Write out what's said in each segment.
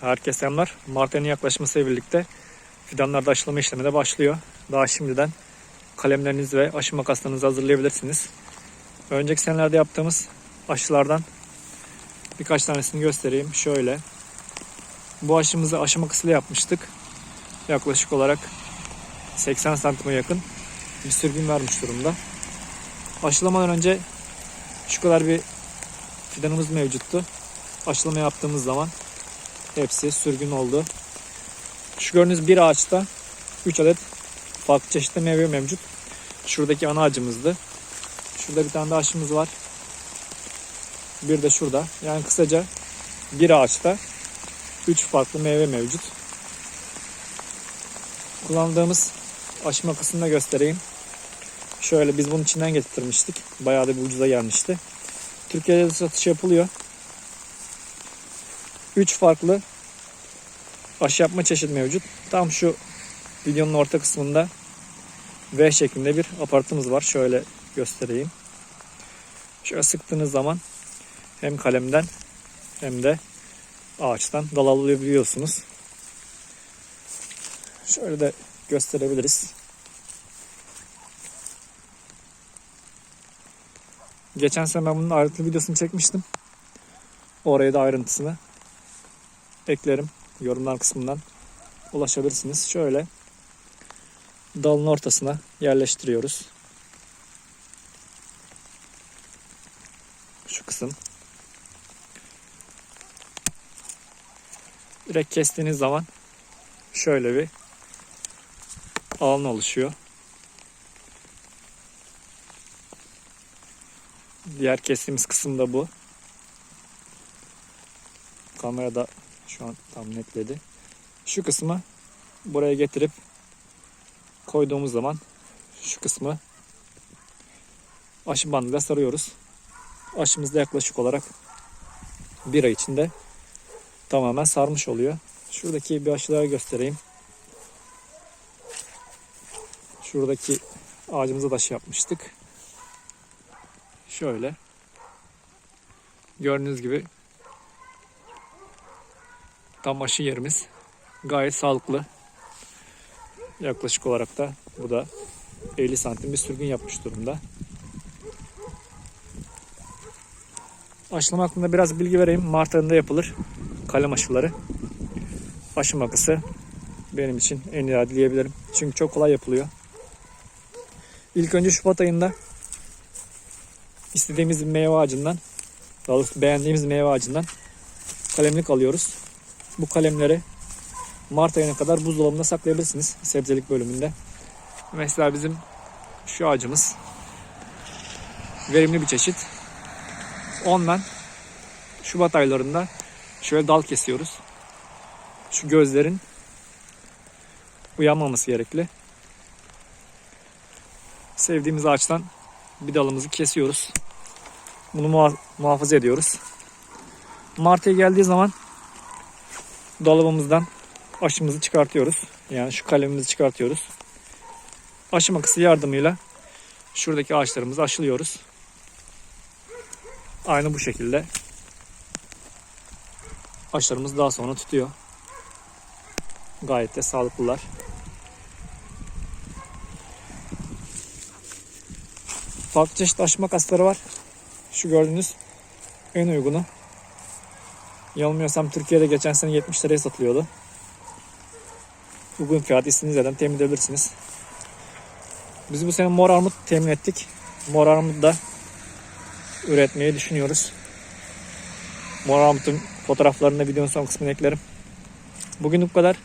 Herkese selamlar. Mart ayının yaklaşmasıyla birlikte fidanlarda aşılama işlemi de başlıyor. Daha şimdiden kalemlerinizi ve aşı makaslarınızı hazırlayabilirsiniz. Önceki senelerde yaptığımız aşılardan birkaç tanesini göstereyim. Şöyle. Bu aşımızı aşı makasıyla yapmıştık. Yaklaşık olarak 80 santime yakın bir sürgün vermiş durumda. Aşılamadan önce şu kadar bir fidanımız mevcuttu. Aşılama yaptığımız zaman hepsi sürgün oldu. Şu gördüğünüz bir ağaçta 3 adet farklı çeşitli meyve mevcut. Şuradaki ana ağacımızdı. Şurada bir tane de ağaçımız var. Bir de şurada. Yani kısaca bir ağaçta 3 farklı meyve mevcut. Kullandığımız aşı makasını da göstereyim. Şöyle biz bunun içinden getirmiştik. Bayağı da bir ucuza gelmişti. Türkiye'de de satış yapılıyor. 3 farklı aşı yapma çeşidi mevcut. Tam şu videonun orta kısmında V şeklinde bir aparatımız var. Şöyle göstereyim. Şöyle sıktığınız zaman hem kalemden hem de ağaçtan dal alabiliyorsunuz. Şöyle de gösterebiliriz. Geçen sene ben bunun ayrıntılı videosunu çekmiştim. Oraya da ayrıntısını eklerim. Yorumlar kısmından ulaşabilirsiniz. Şöyle dalın ortasına yerleştiriyoruz. Şu kısım. Direkt kestiğiniz zaman şöyle bir alan oluşuyor. Diğer kestiğimiz kısım da bu. Kamerada şu an tam netledi. Şu kısmı buraya getirip koyduğumuz zaman şu kısmı aşı bandıyla sarıyoruz. Aşımız da yaklaşık olarak bir ay içinde tamamen sarmış oluyor. Şuradaki bir aşıları göstereyim. Şuradaki ağacımıza da yapmıştık. Şöyle. Gördüğünüz gibi tam yerimiz gayet sağlıklı. Yaklaşık olarak da bu da 50 santim bir sürgün yapmış durumda. Aşılama hakkında biraz bilgi vereyim. Mart ayında yapılır. Kalem aşıları. Aşı makası benim için en iyi diyebilirim. Çünkü çok kolay yapılıyor. İlk önce Şubat ayında istediğimiz bir meyve ağacından, daha doğrusu beğendiğimiz meyve ağacından kalemlik alıyoruz. Bu kalemleri Mart ayına kadar buzdolabında saklayabilirsiniz sebzelik bölümünde. Mesela bizim şu ağacımız verimli bir çeşit. Ondan Şubat aylarında şöyle dal kesiyoruz. Şu gözlerin uyanmaması gerekli. Sevdiğimiz ağaçtan bir dalımızı kesiyoruz. Bunu muha- muhafaza ediyoruz. Mart ayı geldiği zaman dolabımızdan aşımızı çıkartıyoruz. Yani şu kalemimizi çıkartıyoruz. Aşı makası yardımıyla şuradaki ağaçlarımızı aşılıyoruz. Aynı bu şekilde aşılarımız daha sonra tutuyor. Gayet de sağlıklılar. Farklı çeşit aşı makasları var. Şu gördüğünüz en uygunu. Yanılmıyorsam Türkiye'de geçen sene 70 liraya satılıyordu. Uygun fiyat istediğiniz yerden temin edebilirsiniz. Biz bu sene mor armut temin ettik. Mor armut da üretmeyi düşünüyoruz. Mor armutun fotoğraflarını videonun son kısmına eklerim. Bugün bu kadar.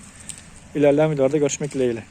İlerleyen videolarda görüşmek dileğiyle.